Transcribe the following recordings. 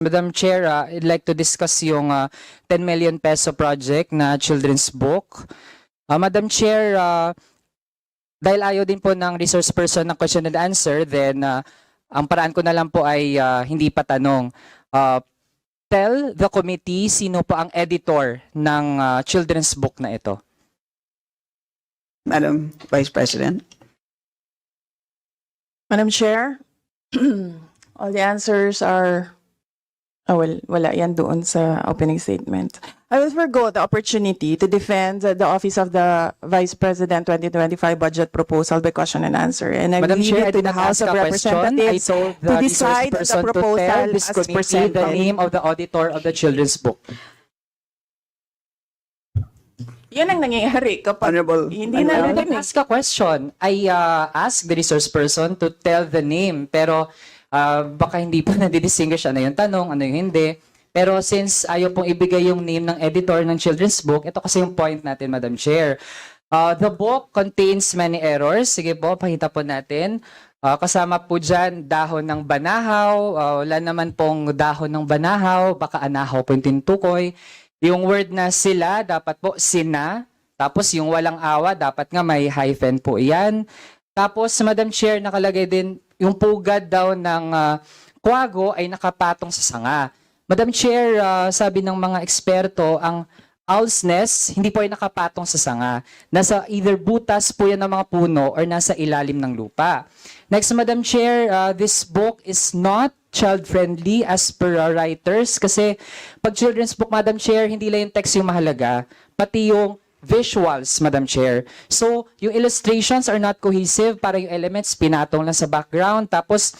Madam Chair, uh, I'd like to discuss yung uh, 10 million peso project na children's book. Uh, Madam Chair, uh, dahil ayaw din po ng resource person ng question and answer, then uh, ang paraan ko na lang po ay uh, hindi pa tanong. Uh, tell the committee sino po ang editor ng uh, children's book na ito. Madam Vice President. Madam Chair, all the answers are, oh, well, wala yan doon sa opening statement. I will forgo the opportunity to defend the Office of the Vice President 2025 budget proposal by question and answer. And I Madam leave Chair, it to the House of question. Representatives told the to decide the person to proposal tell this as committee the presented. name of the auditor of the children's book. Yan ang nangyayari kapag Honorable. hindi I na didn't ask a question. I uh, asked the resource person to tell the name. Pero uh, baka hindi pa nadidistinguish ano yung tanong, ano yung hindi. Pero since ayaw pong ibigay yung name ng editor ng children's book, ito kasi yung point natin, Madam Chair. Uh, the book contains many errors. Sige po, pakita po natin. Uh, kasama po dyan dahon ng banahaw. Uh, wala naman pong dahon ng banahaw. Baka anahaw po yung tinutukoy. Yung word na sila, dapat po sina. Tapos yung walang awa, dapat nga may hyphen po iyan. Tapos, Madam Chair, nakalagay din yung pugad daw ng ah, kwago ay nakapatong sa sanga. Madam Chair, ah, sabi ng mga eksperto, ang owl's nest, hindi po ay nakapatong sa sanga. Nasa either butas po yan ng mga puno or nasa ilalim ng lupa. Next, Madam Chair, uh, this book is not child-friendly as per our writers kasi pag children's book, Madam Chair, hindi lang yung text yung mahalaga, pati yung visuals, Madam Chair. So, yung illustrations are not cohesive, para yung elements pinatong lang sa background. Tapos,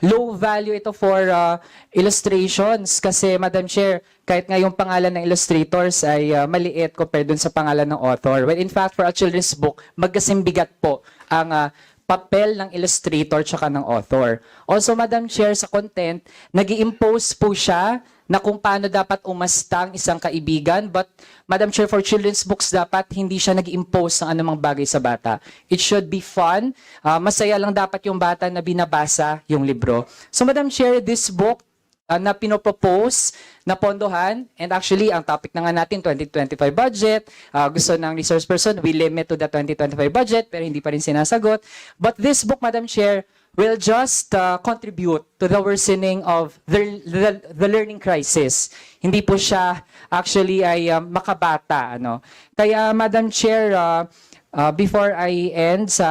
low value ito for uh, illustrations kasi Madam Chair, kahit nga yung pangalan ng illustrators ay uh, maliit compared dun sa pangalan ng author. Well, in fact, for a children's book, magkasing-bigat po ang uh, papel ng illustrator tsaka ng author. Also, Madam Chair, sa content, nag impose po siya na kung paano dapat umasta ang isang kaibigan. But, Madam Chair, for children's books, dapat hindi siya nag impose ng anumang bagay sa bata. It should be fun. Ah, masaya lang dapat yung bata na binabasa yung libro. So, Madam Chair, this book uh, na pinopropose na pondohan and actually ang topic na nga natin 2025 budget uh, gusto ng resource person we limit to the 2025 budget pero hindi pa rin sinasagot but this book Madam Chair will just uh, contribute to the worsening of the, the, the learning crisis. Hindi po siya actually ay uh, makabata ano. Kaya Madam Chair uh, Uh, before I end sa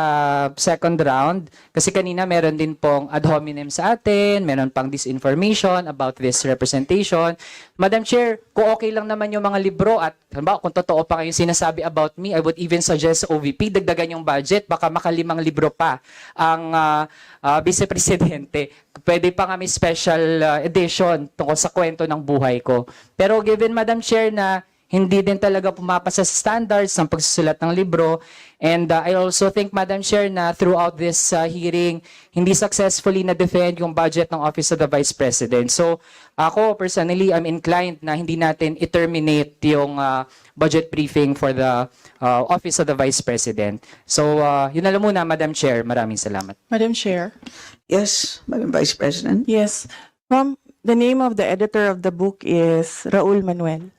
second round, kasi kanina meron din pong ad hominem sa atin, meron pang disinformation about this representation. Madam Chair, kung okay lang naman yung mga libro at halimbawa, kung totoo pa kayong sinasabi about me, I would even suggest sa OVP, dagdagan yung budget, baka makalimang libro pa ang uh, uh, Vice Presidente. Pwede pa nga may special uh, edition tungkol sa kwento ng buhay ko. Pero given Madam Chair na hindi din talaga pumapasa sa standards ng pagsusulat ng libro. And uh, I also think, Madam Chair, na throughout this uh, hearing, hindi successfully na-defend yung budget ng Office of the Vice President. So, ako personally, I'm inclined na hindi natin i-terminate yung uh, budget briefing for the uh, Office of the Vice President. So, uh, yun na lang muna, Madam Chair. Maraming salamat. Madam Chair. Yes, Madam Vice President. Yes. Ma'am, the name of the editor of the book is Raul Manuel.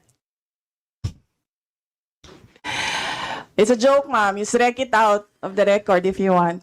It's a joke, ma'am. You strike it out of the record if you want.